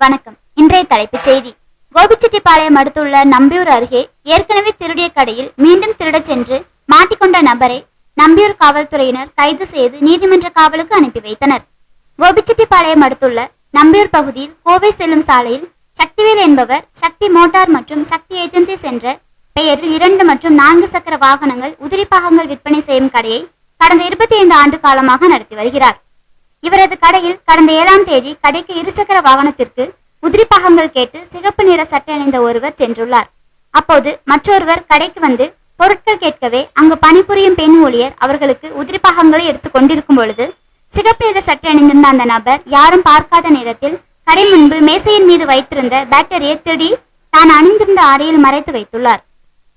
வணக்கம். இன்றைய தலைப்புச் செய்தி. கோபிச்செட்டிப்பாளையம் அடுத்துள்ள நம்பியூர் அருகே ஏற்கனவே திருடிய கடையில் மீண்டும் திருடச் சென்று மாட்டிக்கொண்ட நபரை நம்பியூர் காவல்துறையினர் கைது செய்து நீதிமன்ற காவலுக்கு அனுப்பி வைத்தனர். கோபிச்செட்டிப்பாளையம் அடுத்துள்ள நம்பியூர் பகுதியில் கோவை செல்லும் சாலையில் சக்திவேல் என்பவர் சக்தி மோட்டார் மற்றும் சக்தி ஏஜென்சிஸ் என்ற பெயரில் இரண்டு மற்றும் நான்கு சக்கர வாகனங்கள் உதிரி பாகங்கள் விற்பனை செய்யும் கடையை கடந்த இருபத்தி ஐந்து ஆண்டு காலமாக நடத்தி வருகிறார். இவரது கடையில் கடந்த ஏழாம் தேதி கடைக்கு இருசக்கர வாகனத்திற்கு உதிரி பாகங்கள் கேட்டு சிகப்பு நிற சட்டை அணிந்த ஒருவர் சென்றுள்ளார். அப்போது மற்றொருவர் கடைக்கு வந்து பொருட்கள் கேட்கவே அங்கு பணிபுரியும் பெண் ஊழியர் அவர்களுக்கு உதிரி பாகங்களை எடுத்து கொண்டிருக்கும் பொழுது சிகப்பு நிற சட்டை அணிந்திருந்த அந்த நபர் யாரும் பார்க்காத நேரத்தில் கடை முன்பு மேசையின் மீது வைத்திருந்த பேட்டரியை திருடி தான் அணிந்திருந்த ஆடையில் மறைத்து வைத்துள்ளார்.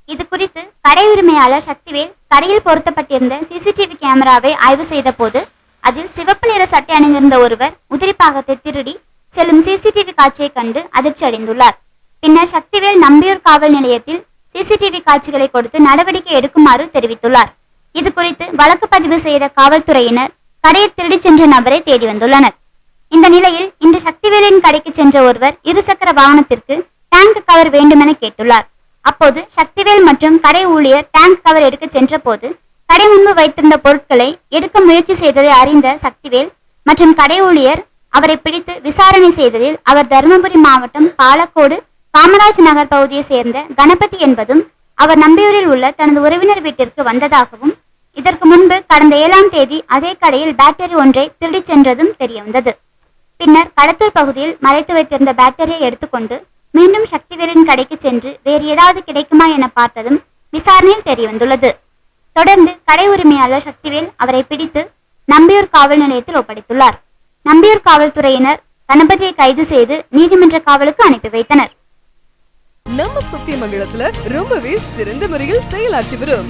இது குறித்து கடை உரிமையாளர் சக்திவேல் கடையில் பொருத்தப்பட்டிருந்த சிசிடிவி கேமராவை ஆய்வு செய்த போது அதில் சிவப்பு நிற சட்டை அணிந்திருந்த ஒருவர் உதிரி பாகத்தை திருடி செல்லும் சிசிடிவி காட்சியை கண்டு அதிர்ச்சி அடைந்துள்ளார் பின்னர் சக்திவேல் நம்பியூர் காவல் நிலையத்தில் சிசிடிவி காட்சிகளை கொடுத்து நடவடிக்கை எடுக்குமாறு தெரிவித்துள்ளார். இது குறித்து வழக்கு பதிவு செய்த காவல்துறையினர் கடையை திருடிச் சென்ற நபரை தேடி வந்துள்ளனர். இந்த நிலையில் இன்று சக்திவேலின் கடைக்கு சென்ற ஒருவர் இருசக்கர வாகனத்திற்கு டேங்க் கவர் வேண்டுமென கேட்டுள்ளார். அப்போது சக்திவேல் மற்றும் கடை ஊழியர் டேங்க் கவர் எடுக்க சென்ற போது கடை முன்பு வைத்திருந்த பொருட்களை எடுக்க முயற்சி செய்ததை அறிந்த சக்திவேல் மற்றும் கடை ஊழியர் அவரை பிடித்து விசாரணை செய்ததில் அவர் தருமபுரி மாவட்டம் பாலக்கோடு காமராஜ் நகர் பகுதியை சேர்ந்த கணபதி என்பதும் அவர் நம்பியூரில் உள்ள தனது உறவினர் வீட்டிற்கு வந்ததாகவும் இதற்கு முன்பு கடந்த ஏழாம் தேதி அதே கடையில் பேட்டரி ஒன்றை திருடிச் சென்றதும் தெரியவந்தது. பின்னர் கடத்தூர் பகுதியில் மறைத்து வைத்திருந்த பேட்டரியை எடுத்துக்கொண்டு மீண்டும் சக்திவேலின் கடைக்கு சென்று வேறு ஏதாவது கிடைக்குமா என பார்த்ததும் விசாரணையில் தெரியவந்துள்ளது. தொடர்ந்து கடை உரிமையாளர் சக்திவேல் அவரை பிடித்து நம்பியூர் காவல் நிலையத்தில் ஒப்படைத்துள்ளார். நம்பியூர் காவல்துறையினர் கணபதியை கைது செய்து நீதிமன்ற காவலுக்கு அனுப்பி வைத்தனர். நம்ம சத்தியமங்கலத்துல ரொம்பவே சிறந்த முறையில் செயலாற்றி வரும்.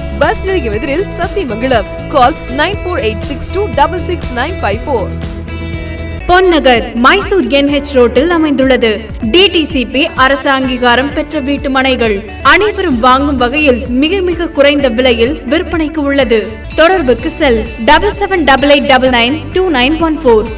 bus நிலையம் எதிரில் Sathyamangalam. Call nine four eight six two double six nine five four Ponnagar Mysore NH ரோட்டில் அமைந்துள்ளது. டிடிசிபி அரசு அங்கீகாரம் பெற்ற வீட்டு மனைகள். அனைவரும் வாங்கும் வகையில் மிக மிக குறைந்த விலையில் விற்பனைக்கு உள்ளது. தொடர்புக்கு cell double seven double eight double nine two nine one four